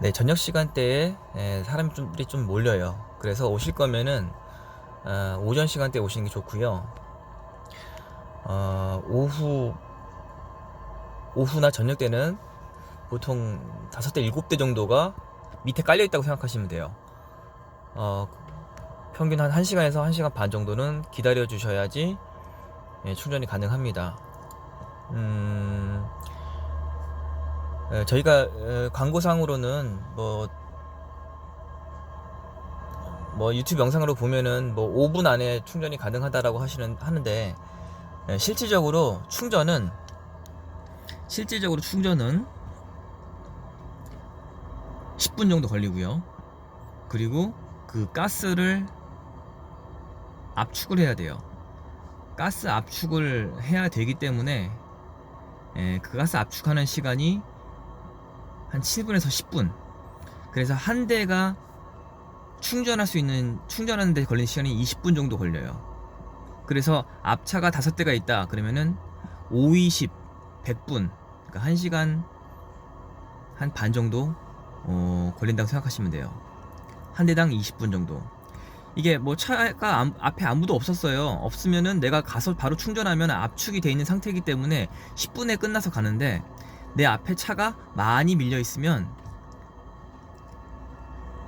네, 저녁 시간대에 예, 사람이 좀, 좀 몰려요. 그래서 오실 거면은 어, 오전 시간대에 오시는 게 좋고요. 어, 오후 오후나 저녁 때는 보통 다섯 대 일곱 대 정도가 밑에 깔려 있다고 생각하시면 돼요. 어, 평균 한 1시간에서 1시간 반 정도는 기다려 주셔야지 예, 충전이 가능합니다. 음, 예, 저희가 에, 광고상으로는 뭐, 뭐 유튜브 영상으로 보면은 뭐 5분 안에 충전이 가능하다라고 하시는 하는데 예, 실질적으로 충전은 실질적으로 충전은 10분 정도 걸리고요. 그리고 그 가스를 압축을 해야 돼요. 가스 압축을 해야 되기 때문에 예, 그 가스 압축하는 시간이 한 7분에서 10분. 그래서 한 대가 충전할 수 있는 충전하는 데 걸리는 시간이 20분 정도 걸려요. 그래서 앞차가 다섯 대가 있다. 그러면은 5, 20, 100분. 그러니까 1시간 한 반 정도 어, 걸린다고 생각하시면 돼요. 한 대당 20분 정도. 이게 뭐 차가 안- 앞에 아무도 없었어요. 없으면은 내가 가서 바로 충전하면 압축이 돼 있는 상태이기 때문에 10분에 끝나서 가는데 내 앞에 차가 많이 밀려 있으면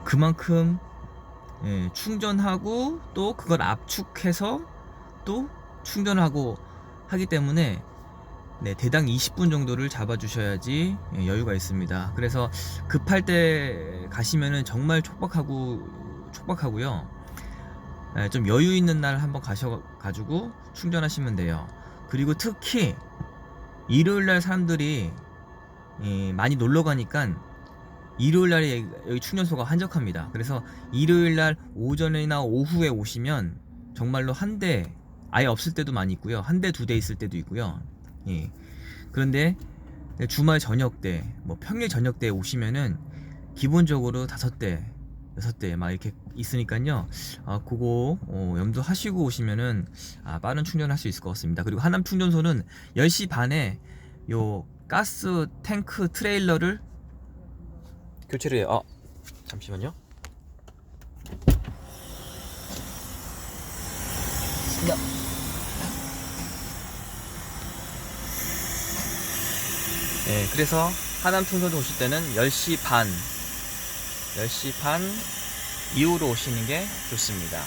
그만큼 예, 충전하고 또 그걸 압축해서 또 충전하고 하기 때문에 네, 대당 20분 정도를 잡아주셔야지 예, 여유가 있습니다. 그래서 급할 때 가시면은 정말 촉박하고 촉박하고요. 예, 좀 여유 있는 날 한번 가셔가지고 충전하시면 돼요. 그리고 특히 일요일 날 사람들이 예, 많이 놀러 가니까 일요일 날에 여기 충전소가 한적합니다. 그래서 일요일 날 오전이나 오후에 오시면 정말로 한 대 아예 없을 때도 많이 있고요. 한 대 두 대 있을 때도 있고요. 예. 그런데 주말 저녁 때, 뭐 평일 저녁 때 오시면은 기본적으로 다섯 대, 여섯 대 막 이렇게 있으니까요. 아, 그거 어, 염두하시고 오시면은 아, 빠른 충전할 수 있을 것 같습니다. 그리고 하남 충전소는 10시 반에 요 가스 탱크 트레일러를 교체를 해요. 아, 잠시만요. 야. 네, 그래서 하남 충전소 오실 때는 10시 반, 10시 반 이후로 오시는 게 좋습니다.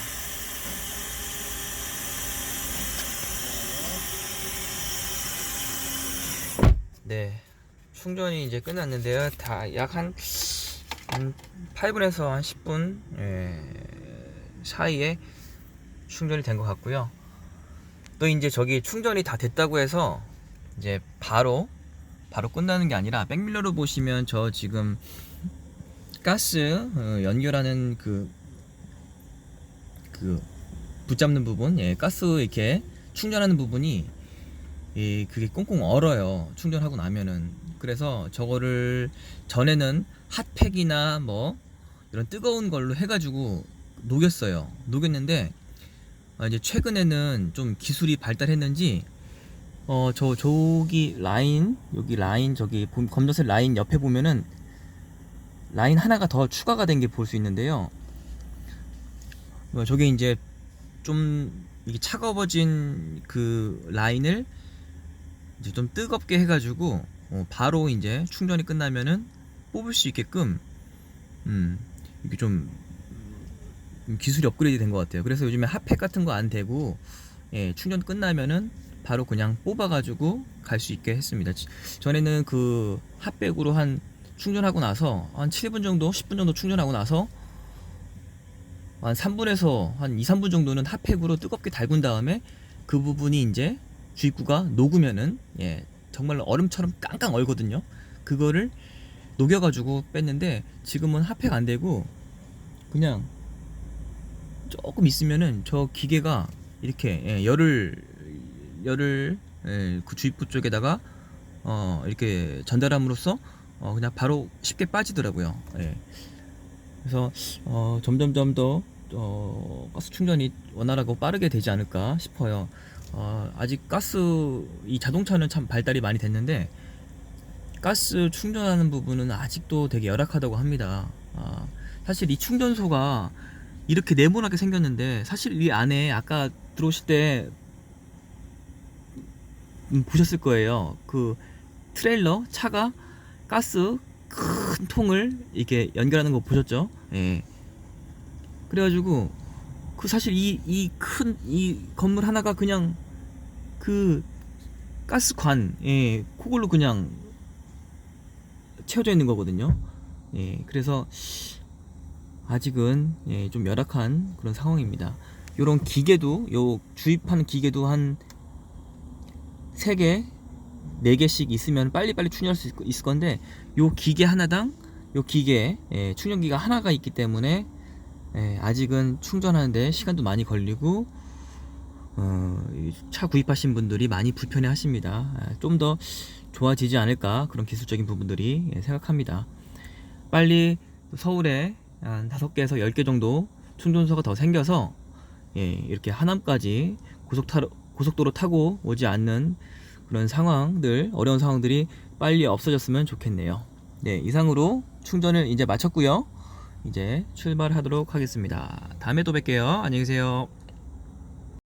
네, 충전이 이제 끝났는데요. 다약한한 8분에서 한 10분 예, 사이에 충전이 된 것 같고요. 또 이제 저기 충전이 다 됐다고 해서 이제 바로 바로 끝나는 게 아니라 백밀러로 보시면 저 지금 가스 어, 연결하는 그, 그 붙잡는 부분, 예, 가스 이렇게 충전하는 부분이 이 그게 꽁꽁 얼어요. 충전하고 나면은 그래서 저거를 전에는 핫팩이나 뭐 이런 뜨거운 걸로 해가지고 녹였어요. 녹였는데 아, 이제 최근에는 좀 기술이 발달했는지 어 저 저기 라인 여기 라인 저기 봄- 검정색 라인 옆에 보면은 라인 하나가 더 추가가 된 게 볼 수 있는데요. 어, 저게 이제 좀 이게 차가워진 그 라인을 이제 좀 뜨겁게 해가지고 어, 바로 이제 충전이 끝나면은 뽑을 수 있게끔 음 이게 좀 음, 기술이 업그레이드 된 것 같아요. 그래서 요즘에 핫팩 같은 거 안 되고 예, 충전 끝나면은 바로 그냥 뽑아가지고 갈 수 있게 했습니다. 지- 전에는 그 핫백으로 한 충전하고 나서 한 7분 정도, 10분 정도 충전하고 나서 한 3분에서 한 2, 3분 정도는 핫팩으로 뜨겁게 달군 다음에 그 부분이 이제 주입구가 녹으면은 예, 정말 얼음처럼 깡깡 얼거든요. 그거를 녹여가지고 뺐는데 지금은 핫팩 안 되고 그냥 조금 있으면은 저 기계가 이렇게 예, 열을 열을 예, 그 주입구 쪽에다가 어, 이렇게 전달함으로써 어, 그냥 바로 쉽게 빠지더라고요. 예. 그래서 어, 점점점 더 어, 가스 충전이 원활하고 빠르게 되지 않을까 싶어요. 어, 아직 가스 이 자동차는 참 발달이 많이 됐는데 가스 충전하는 부분은 아직도 되게 열악하다고 합니다. 아, 사실 이 충전소가 이렇게 네모나게 생겼는데 사실 이 안에 아까 들어오실 때 음, 보셨을 거예요. 그 트레일러 차가 가스 큰 통을 이렇게 연결하는 거 보셨죠? 예. 그래가지고 그 사실 이 이큰이 건물 하나가 그냥 그 가스관 예 그걸로 그냥 채워져 있는 거거든요. 예 그래서 아직은 예, 좀 열악한 그런 상황입니다. 요런 기계도 요 주입하는 기계도 한 3개, 4개씩 있으면 빨리빨리 충전할 수 있- 있을 건데 요 기계 하나당 요 기계 예, 충전기가 하나가 있기 때문에 예, 아직은 충전하는데 시간도 많이 걸리고 어, 이차 구입하신 분들이 많이 불편해 하십니다. 좀 더 좋아지지 않을까 그런 기술적인 부분들이 예, 생각합니다. 빨리 서울에 한 5개에서 10개 정도 충전소가 더 생겨서 예, 이렇게 하남까지 고속타로, 고속도로 타고 오지 않는 그런 상황들, 어려운 상황들이 빨리 없어졌으면 좋겠네요. 네, 이상으로 충전을 이제 마쳤고요. 이제 출발하도록 하겠습니다. 다음에 또 뵐게요. 안녕히 계세요.